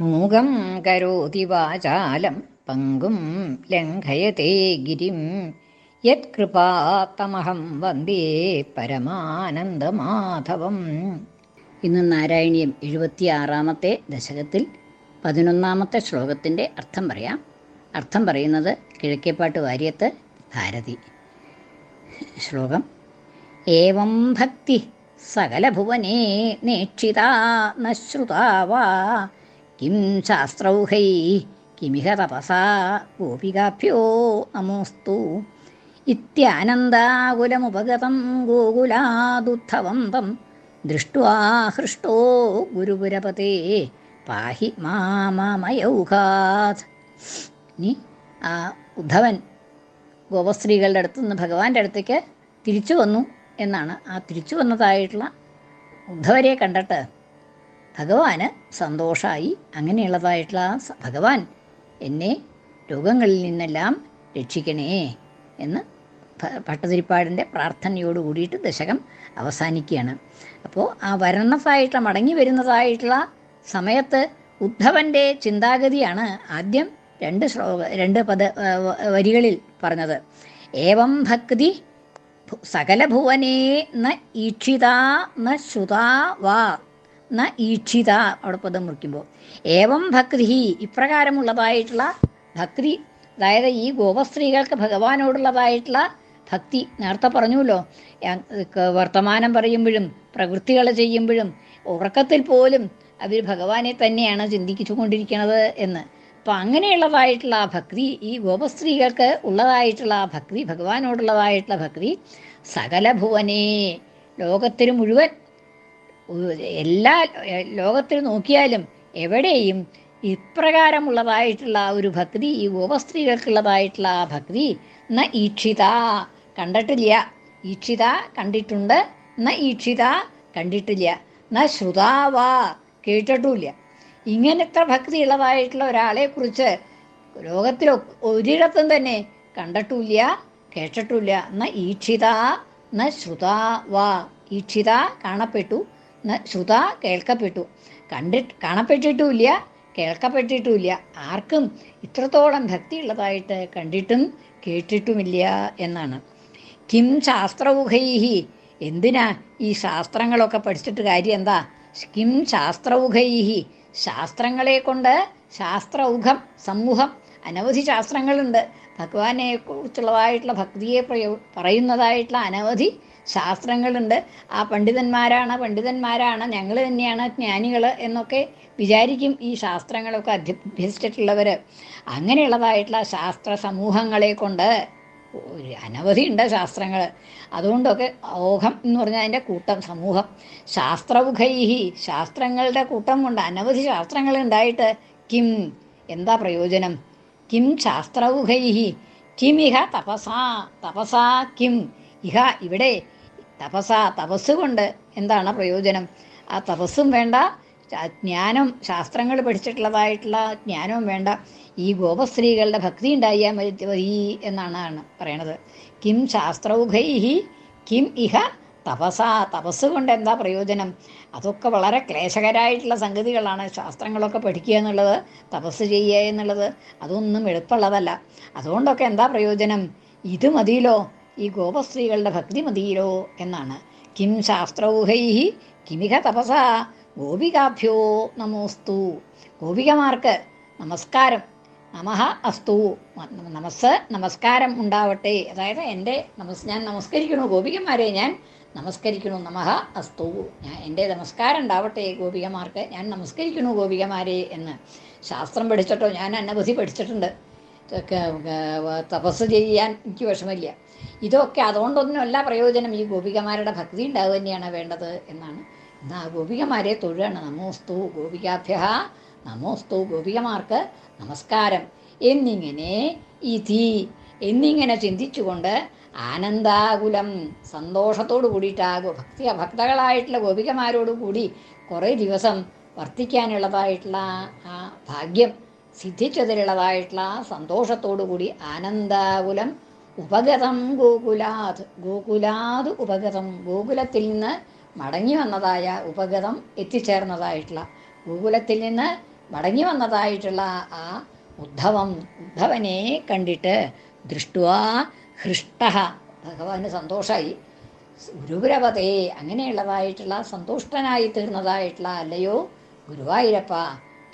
മൂകം കരോതി വാചാലം പങ്കും ലംഘയത്തെ ഗിരിം. യത്കൃപാത്തമഹം വന്ദേ പരമാനന്ദമാധവം. ഇന്ന് നാരായണീയം എഴുപത്തിയാറാമത്തെ ദശകത്തിൽ പതിനൊന്നാമത്തെ ശ്ലോകത്തിന്റെ അർത്ഥം പറയാം. അർത്ഥം പറയുന്നത് കിഴക്കേപ്പാട്ട് വാര്യത്ത് ഭാരതി. ശ്ലോകം ഏവം ഭക്തി സകലഭുവനേ നേക്ഷിതാ നശ്രുതാവാ. കിം ശാസ്ത്രൗഹൈ കിമിഹ തപസാ ഗോപികാഭ്യോ നമോസ്തു इत्यानन्दाकुलमुपगतं ഗോകുലാദുത്ഥവം तं दृष्ट्वा हृष्टो ഗുരുപുരപതേ പാഹി മാമയൗഘാത് ഇനി ആ ഉദ്ധവൻ ഗോപസ്ത്രീകളുടെ അടുത്തു നിന്ന് ഭഗവാന്റെ അടുത്തേക്ക് തിരിച്ചു വന്നു എന്നാണ് ആ തിരിച്ചു വന്നതായിട്ടുള്ള ഉദ്ധവരെ കണ്ടിട്ട് ഭഗവാന് സന്തോഷമായി അങ്ങനെയുള്ളതായിട്ടുള്ള ഭഗവാൻ എന്നെ രോഗങ്ങളിൽ നിന്നെല്ലാം രക്ഷിക്കണേ എന്ന് ഭട്ടതിരിപ്പാടിന്റെ പ്രാർത്ഥനയോട് കൂടിയിട്ട് ദശകം അവസാനിക്കുകയാണ്. അപ്പോൾ ആ വരണസായിട്ടുള്ള മടങ്ങി വരുന്നതായിട്ടുള്ള സമയത്ത് ഉദ്ധവന്റെ ചിന്താഗതിയാണ് ആദ്യം രണ്ട് ശ്ലോക രണ്ട് പദ വരികളിൽ പറഞ്ഞത്. ഏവം ഭക്തി സകല സകലഭുവനേ ന ഈക്ഷിതാ ന ശ്രുതാ വാ ന ഈക്ഷിത. അവിടെ പദം മുറിക്കുമ്പോൾ ഏവം ഭക്തി ഇപ്രകാരമുള്ളതായിട്ടുള്ള ഭക്തി. അതായത് ഈ ഗോപസ്ത്രീകൾക്ക് ഭഗവാനോടുള്ളതായിട്ടുള്ള ഭക്തി. നേരത്തെ പറഞ്ഞുല്ലോ വർത്തമാനം പറയുമ്പോഴും പ്രവൃത്തികൾ ചെയ്യുമ്പോഴും ഉറക്കത്തിൽ പോലും അവർ ഭഗവാനെ തന്നെയാണ് ചിന്തിച്ചു കൊണ്ടിരിക്കുന്നത് എന്ന്. അപ്പം അങ്ങനെയുള്ളതായിട്ടുള്ള ആ ഭക്തി ഈ ഗോപസ്ത്രീകൾക്ക് ഉള്ളതായിട്ടുള്ള ആ ഭക്തി ഭഗവാനോടുള്ളതായിട്ടുള്ള ഭക്തി സകല ഭുവനേ ലോകത്തിന് മുഴുവൻ എല്ലാ ലോകത്തിൽ നോക്കിയാലും എവിടെയും ഇപ്രകാരമുള്ളതായിട്ടുള്ള ആ ഒരു ഭക്തി ഈ ഗോപസ്ത്രീകൾക്കുള്ളതായിട്ടുള്ള ആ ഭക്തി ന ഈക്ഷിത കണ്ടിട്ടില്ല. ഈക്ഷിത കണ്ടിട്ടുണ്ട്. ന ഈക്ഷിത കണ്ടിട്ടില്ല. ന ശ്രുതാവാ കേട്ടിട്ടുമില്ല. ഇങ്ങനത്തെ ഭക്തിയുള്ളതായിട്ടുള്ള ഒരാളെ കുറിച്ച് ലോകത്തിൽ ഒരിടത്തും തന്നെ കണ്ടിട്ടില്ല കേട്ടിട്ടില്ല ന ഈക്ഷിത ന ശ്രുതാവാ ഈക്ഷിത കാണപ്പെട്ടു. ശ്രുത കേൾക്കപ്പെട്ടു. കണ്ടിട്ട് കാണപ്പെട്ടിട്ടുമില്ല കേൾക്കപ്പെട്ടിട്ടുമില്ല. ആർക്കും ഇത്രത്തോളം ഭക്തിയുള്ളതായിട്ട് കണ്ടിട്ടും കേട്ടിട്ടുമില്ല എന്നാണ്. കിം ശാസ്ത്രൗഹൈഹി എന്തിനാ ഈ ശാസ്ത്രങ്ങളൊക്കെ പഠിച്ചിട്ട് കാര്യം എന്താ? കിം ശാസ്ത്രൗഹൈഹി ശാസ്ത്രങ്ങളെ കൊണ്ട് ശാസ്ത്രൗഘം സമൂഹം അനവധി ശാസ്ത്രങ്ങളുണ്ട്. ഭഗവാനെ കുറിച്ചുള്ളതായിട്ടുള്ള ഭക്തിയെ പറയുന്നതായിട്ടുള്ള അനവധി ശാസ്ത്രങ്ങളുണ്ട്. ആ പണ്ഡിതന്മാരാണ് പണ്ഡിതന്മാരാണ് ഞങ്ങൾ തന്നെയാണ് ജ്ഞാനികൾ എന്നൊക്കെ വിചാരിക്കും ഈ ശാസ്ത്രങ്ങളൊക്കെ അധ്യഭ്യസിച്ചിട്ടുള്ളവർ അങ്ങനെയുള്ളതായിട്ടുള്ള ശാസ്ത്ര സമൂഹങ്ങളെ കൊണ്ട് ഒരു അനവധി ഉണ്ട് ശാസ്ത്രങ്ങൾ അതുകൊണ്ടൊക്കെ ഓഹം എന്ന് പറഞ്ഞാൽ അതിന്റെ കൂട്ടം സമൂഹം. ശാസ്ത്രൗഖൈഹി ശാസ്ത്രങ്ങളുടെ കൂട്ടം കൊണ്ട് അനവധി ശാസ്ത്രങ്ങൾ ഉണ്ടായിട്ട് കിം? എന്താ പ്രയോജനം? കിം ശാസ്ത്രൗഖൈഹി കിം ഇഹ തപസാ തപസാ കിം. ഇഹ ഇവിടെ തപസാ തപസ് കൊണ്ട് എന്താണ് പ്രയോജനം? ആ തപസ്സും വേണ്ട ജ്ഞാനം ശാസ്ത്രങ്ങൾ പഠിച്ചിട്ടുള്ളതായിട്ടുള്ള ജ്ഞാനവും വേണ്ട. ഈ ഗോപസ്ത്രീകളുടെ ഭക്തി ഉണ്ടായാൽ മതി എന്നാണ് പറയണത്. കിം ശാസ്ത്രൗഘൈഹി കിം ഇഹ തപസ. തപസ് കൊണ്ട് എന്താ പ്രയോജനം? അതൊക്കെ വളരെ ക്ലേശകരായിട്ടുള്ള സംഗതികളാണ് ശാസ്ത്രങ്ങളൊക്കെ പഠിക്കുക എന്നുള്ളത് തപസ് ചെയ്യുക എന്നുള്ളത്. അതൊന്നും എളുപ്പമുള്ളതല്ല. അതുകൊണ്ടൊക്കെ എന്താ പ്രയോജനം? ഇത് മതിയിലോ ഈ ഗോപസ്ത്രീകളുടെ ഭക്തി മതിയിലോ എന്നാണ്. കിം ശാസ്ത്രൗഹൈഹി കിമിഹ തപസ. ഗോപികാഭ്യോ നമോസ്തു. ഗോപികമാർക്ക് നമസ്കാരം. നമഹ അസ്തു. നമസ് നമസ്കാരം ഉണ്ടാവട്ടെ. അതായത് എന്റെ നമസ് ഞാൻ നമസ്കരിക്കണു? ഗോപികന്മാരെ ഞാൻ നമസ്കരിക്കണു? നമഹ അസ്തു. ഞാൻ എന്റെ നമസ്കാരം ഉണ്ടാവട്ടെ ഗോപികമാർക്ക്. ഞാൻ നമസ്കരിക്കണു ഗോപികമാരെ എന്ന്. ശാസ്ത്രം പഠിച്ചിട്ടോ? ഞാൻ അനവധി പഠിച്ചിട്ടുണ്ട്. തപസ് ചെയ്യാൻ എനിക്ക് വിഷമില്ല ഇതൊക്കെ അതുകൊണ്ടൊന്നുമല്ല പ്രയോജനം ഈ ഗോപികമാരുടെ ഭക്തി ഉണ്ടാവുക തന്നെയാണ് വേണ്ടത് എന്നാണ്. എന്നാ ആ ഗോപികമാരെ തൊഴുകയാണ് നമോസ്തു ഗോപികാഭ്യ നമോസ്തു ഗോപികമാർക്ക് നമസ്കാരം. എന്നിങ്ങനെ ഇതി എന്നിങ്ങനെ ചിന്തിച്ചുകൊണ്ട് ആനന്ദാകുലം സന്തോഷത്തോടു കൂടിയിട്ട് ആ ഗോ- ഭക്തി ഭക്തകളായിട്ടുള്ള ഗോപികമാരോട് കൂടി കുറേ ദിവസം വർത്തിക്കാനുള്ളതായിട്ടുള്ള ആ ഭാഗ്യം സിദ്ധിച്ചതിലുള്ളതായിട്ടുള്ള ആ സന്തോഷത്തോടുകൂടി ആനന്ദാകുലം ഉപഗതം ഗോകുലാത് ഗോകുലാത് ഉപഗതം ഗോകുലത്തിൽ നിന്ന് മടങ്ങി വന്നതായ ഉപഗതം എത്തിച്ചേർന്നതായിട്ടുള്ള ഗോകുലത്തിൽ നിന്ന് മടങ്ങി വന്നതായിട്ടുള്ള ആ ഉദ്ധവം ഉദ്ധവനെ കണ്ടിട്ട് ദൃഷ്ടുവാ ഹൃഷ്ട ഭഗവാന് സന്തോഷമായി ഗുരുപുരപതേ അങ്ങനെയുള്ളതായിട്ടുള്ള സന്തുഷ്ടനായി തീർന്നതായിട്ടുള്ള അല്ലയോ ഗുരുവായൂരപ്പ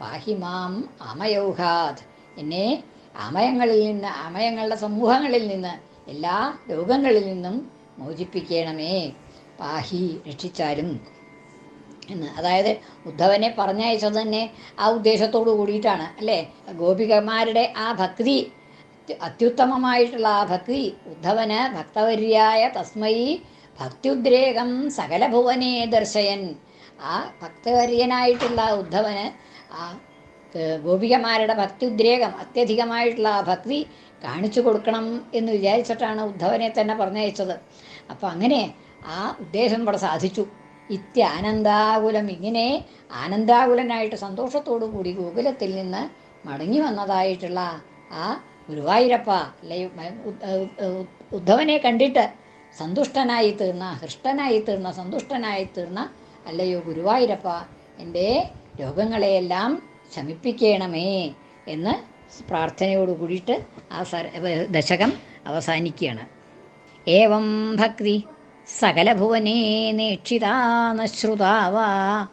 പാഹിമാം അമയൗഹാദ് എന്നെ അമയങ്ങളിൽ നിന്ന് അമയങ്ങളുടെ സമൂഹങ്ങളിൽ നിന്ന് എല്ലാ രോഗങ്ങളിൽ നിന്നും മോചിപ്പിക്കണമേ. പാഹി രക്ഷിച്ചാലും എന്ന്. അതായത് ഉദ്ധവനെ പറഞ്ഞയച്ചത് തന്നെ ആ ഉദ്ദേശത്തോടു കൂടിയിട്ടാണ് അല്ലേ? ഗോപികമാരുടെ ആ ഭക്തി അത്യ- അത്യുത്തമമായിട്ടുള്ള ആ ഭക്തി ഉദ്ധവന് ഭക്തവര്യായ തസ്മൈ ഭക്തിയുദ്രേകം സകല ഭുവനെ ദർശയൻ. ആ ഭക്തവര്യനായിട്ടുള്ള ഉദ്ധവന് ആ ഗോപികമാരുടെ ഭക്തി ഉദ്രേകം അത്യധികമായിട്ടുള്ള ആ ഭക്തി കാണിച്ചു കൊടുക്കണം എന്ന് വിചാരിച്ചിട്ടാണ് ഉദ്ധവനെ തന്നെ പറഞ്ഞയച്ചത്. അപ്പം അങ്ങനെ ആ ഉദ്ദേശം ഇവിടെ സാധിച്ചു. ഇത്യാനന്ദാകുലം ഇങ്ങനെ ആനന്ദാകുലനായിട്ട് സന്തോഷത്തോടു കൂടി ഗോകുലത്തിൽ നിന്ന് മടങ്ങി വന്നതായിട്ടുള്ള ആ ഗുരുവായൂരപ്പ അല്ലെ ഉദ്ധവനെ കണ്ടിട്ട് സന്തുഷ്ടനായി തീർന്ന ഹൃഷ്ടനായി തീർന്ന സന്തുഷ്ടനായി തീർന്ന അല്ലയോ ഗുരുവായൂരപ്പ എന്റെ രോഗങ്ങളെയെല്ലാം ശമിപ്പിക്കണമേ എന്ന് പ്രാർത്ഥനയോട് കൂടിയിട്ട് ആ സര ദശകം അവസാനിക്കുകയാണ്. ഏവം ഭക്തി സകലഭുവനേ നേക്ഷിതാ നശ്രുതാവാ.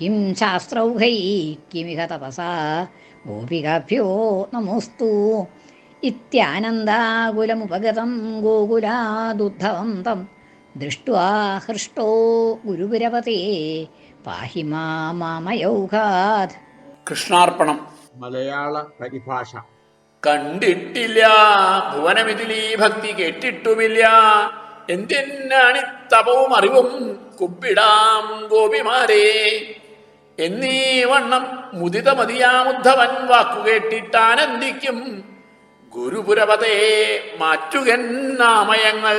കിം ശാസ്ത്രൗഹൈ കിമിഹ തപസാ. ഗോപികാഭ്യോ നമോസ്തു. ഇത്യാനന്ദാകുലമുപഗതം ഗോകുലാദുദ്ധവം തം ദൃഷ്ട്വാ ഹൃഷ്ടോ ഗുരുപുരപതേ പാഹി മാമയൗഘാത് കൃഷ്ണാർപ്പണം. മലയാള പരിഭാഷ. കണ്ടിട്ടില്ല ഭുവനമിതിലീ ഭക്തി കേട്ടിട്ടുമില്ല. എന്തിനാണി തപവും അറിവും കുപ്പിടാം ഗോപിമാരെ. എന്നീ വണ്ണം മുദിത മുദിതമതിയാമുദ്ധവൻ വാക്കുകേട്ടിട്ടാനന്ദിക്കും ഗുരുപുരപതയെ മാറ്റുകൻ നാമയങ്ങൾ.